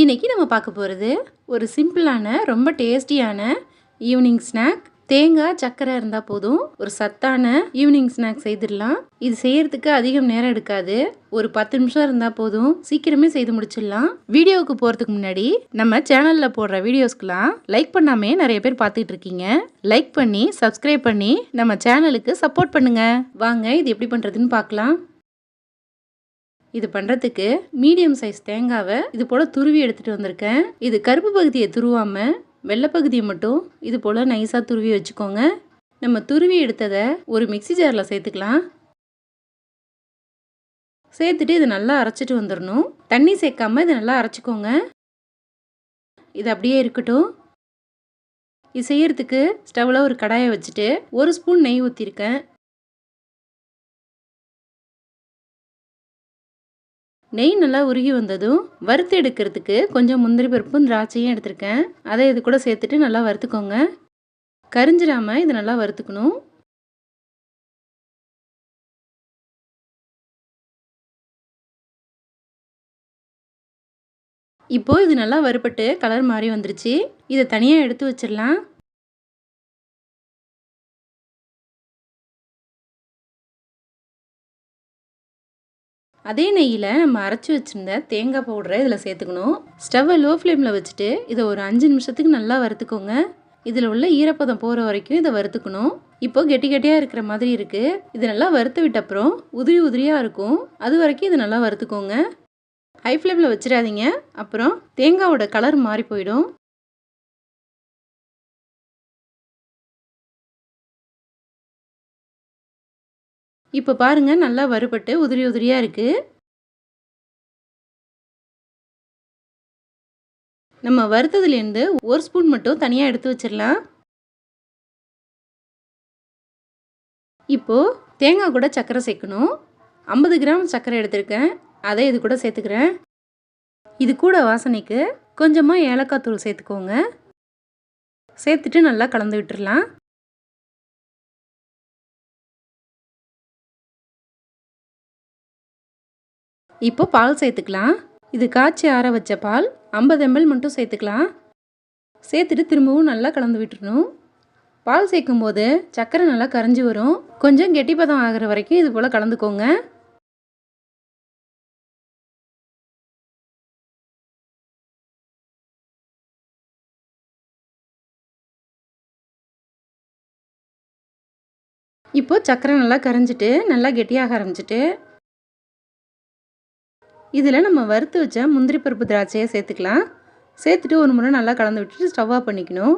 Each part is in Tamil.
இன்றைக்கி நம்ம பார்க்க போகிறது ஒரு சிம்பிளான ரொம்ப டேஸ்டியான ஈவினிங் ஸ்நாக். தேங்காய் சக்கரை இருந்தால் போதும். ஒரு சத்தான ஈவினிங் ஸ்நாக் செய்திடலாம். இது செய்யறதுக்கு அதிகம் நேரம் எடுக்காது. ஒரு பத்து நிமிஷம் இருந்தால் போதும். சீக்கிரமே செய்து முடிச்சிடலாம். வீடியோவுக்கு போகிறதுக்கு முன்னாடி நம்ம சேனலில் போடுற வீடியோஸ்க்கெலாம் லைக் பண்ணாமே நிறைய பேர் பார்த்துட்டு இருக்கீங்க. லைக் பண்ணி சப்ஸ்கிரைப் பண்ணி நம்ம சேனலுக்கு சப்போர்ட் பண்ணுங்கள் வாங்க இது எப்படி பண்ணுறதுன்னு பார்க்கலாம். இது பண்ணுறதுக்கு மீடியம் சைஸ் தேங்காவை இது போல் துருவி எடுத்துகிட்டு வந்திருக்கேன். இது கருப்பு பகுதியை துருவாமல் வெள்ளை பகுதியை மட்டும் இது போல் நைஸாக துருவி வச்சுக்கோங்க. நம்ம துருவி எடுத்ததை ஒரு மிக்ஸி ஜாரில் சேர்த்துக்கலாம். சேர்த்துட்டு இது நல்லா அரைச்சிட்டு வந்துடணும். தண்ணி சேர்க்காம இதை நல்லா அரைச்சிக்கோங்க. இது அப்படியே இருக்கட்டும். இது செய்யறதுக்கு ஸ்டவ்வில் ஒரு கடாயை வச்சுட்டு ஒரு ஸ்பூன் நெய் ஊற்றிருக்கேன் நெய் நல்லா உருகி வந்ததும் வறுத்து எடுக்கிறதுக்கு கொஞ்சம் முந்திரி பருப்பும் திராட்சையும் எடுத்திருக்கேன். அதை இது கூட சேர்த்துட்டு நல்லா வறுத்துக்கோங்க. கரிஞ்சிடாமல் இதை நல்லா வறுத்துக்கணும். இப்போ இது நல்லா வறுபட்டு கலர் மாறி வந்துருச்சு. இதை தனியாக எடுத்து வச்சிடலாம். அதே நெய்யில் நம்ம அரைச்சி வச்சுருந்த தேங்காய் பவுடரை இதில் சேர்த்துக்கணும். ஸ்டவ்வை லோ ஃப்ளேமில் வச்சுட்டு இதை ஒரு அஞ்சு நிமிஷத்துக்கு நல்லா வறுத்துக்கோங்க. இதில் உள்ள ஈரப்பதம் போகிற வரைக்கும் இதை வறுத்துக்கணும். இப்போ கெட்டி கெட்டியாக இருக்கிற மாதிரி இருக்குது இது நல்லா வறுத்து விட்ட அப்புறம் உதிரி உதிரியாக இருக்கும். அது வரைக்கும் இது நல்லா வறுத்துக்கோங்க. ஹை ஃப்ளேமில் வச்சிடாதீங்க. அப்புறம் தேங்காவோட கலர் மாறி போயிடும். இப்போ பாருங்கள் நல்லா வறுபட்டு உதிரி உதிரியாக இருக்குது நம்ம வறுத்ததுலேருந்து ஒரு ஸ்பூன் மட்டும் தனியாக எடுத்து வச்சிடலாம். இப்போது தேங்காய் கூட சர்க்கரை சேர்க்கணும். ஐம்பது கிராம் சர்க்கரை எடுத்திருக்கேன். அதை இது கூட சேர்த்துக்கிறேன். இது கூட வாசனைக்கு கொஞ்சமாக ஏலக்காய் தூள் சேர்த்துக்கோங்க. சேர்த்துட்டு நல்லா கலந்து விட்டுடலாம் இப்போ பால் சேர்த்துக்கலாம். இது காய்ச்சி ஆற வச்ச பால் ஐம்பது எம்எல் மட்டும் சேர்த்துக்கலாம். சேர்த்துட்டு திரும்பவும் நல்லா கலந்து விட்டுருணும் பால் சேர்க்கும் போது சர்க்கரை நல்லா கரைஞ்சி வரும். கொஞ்சம் கெட்டிப்பதம் ஆகிற வரைக்கும் இது போல் கலந்துக்கோங்க. இப்போது சர்க்கரை நல்லா கரைஞ்சிட்டு நல்லா கெட்டியாக ஆரம்பிச்சிட்டு இதில் நம்ம வறுத்து வச்ச முந்திரி பருப்பு திராட்சையை சேர்த்துக்கலாம். சேர்த்துட்டு ஒரு முறை நல்லா கலந்து விட்டுட்டு ஸ்டவ் ஆஃப் பண்ணிக்கணும்.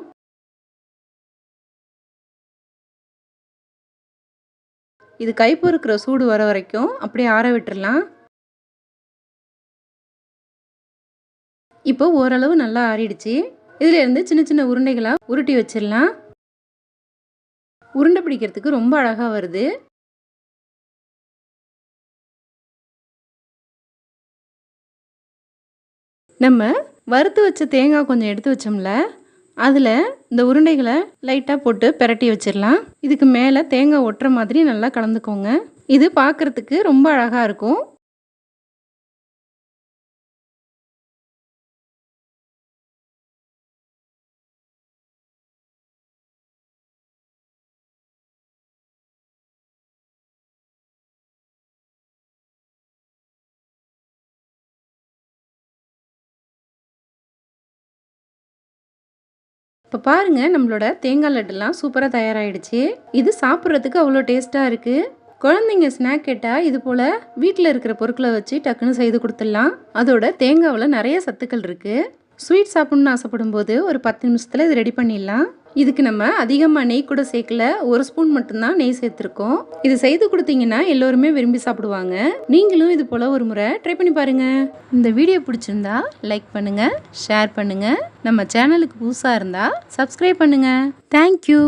இது கைப்பொறுக்கிற சூடு வர வரைக்கும் அப்படியே ஆற விட்டுடலாம் இப்போ ஓரளவு நல்லா ஆறிடுச்சு. இதிலேருந்து சின்ன சின்ன உருண்டைகளாக உருட்டி வச்சிடலாம். உருண்டை பிடிக்கிறதுக்கு ரொம்ப அழகாக வருது. நம்ம வறுத்து வச்ச தேங்காய் கொஞ்சம் எடுத்து வச்சோம்ல அதில் இந்த உருண்டைகளை லைட்டாக போட்டு பிரட்டி வச்சிடலாம். இதுக்கு மேலே தேங்காய் ஒட்டுற மாதிரி நல்லா கலந்துக்கோங்க. இது பார்க்குறதுக்கு ரொம்ப அழகாக இருக்கும். இப்போ பாருங்கள் நம்மளோட தேங்காய் லட்டுலாம் சூப்பராக தயாராகிடுச்சு இது சாப்பிட்றதுக்கு அவ்வளோ டேஸ்ட்டாக இருக்குது குழந்தைங்க ஸ்நாக் கேட்டால் இது போல் வீட்டில் இருக்கிற பொருட்களை வச்சு டக்குன்னு செய்து கொடுத்துடலாம். அதோட தேங்காவில் நிறைய சத்துக்கள் இருக்குது ஸ்வீட் சாப்பிட்ணுன்னு ஆசைப்படும் போது ஒரு பத்து நிமிஷத்தில் இது ரெடி பண்ணிடலாம். இதுக்கு நம்ம அதிகமாக நெய் கூட சேர்க்கல. ஒரு ஸ்பூன் மட்டும்தான் நெய் சேர்த்துருக்கோம். இது செய்து கொடுத்தீங்கன்னா எல்லோருமே விரும்பி சாப்பிடுவாங்க. நீங்களும் இது போல் ஒரு முறை ட்ரை பண்ணி பாருங்கள் இந்த வீடியோ பிடிச்சிருந்தா லைக் பண்ணுங்கள் ஷேர் பண்ணுங்கள் நம்ம சேனலுக்கு புதுசாக இருந்தால் சப்ஸ்கிரைப் பண்ணுங்கள் தேங்க்யூ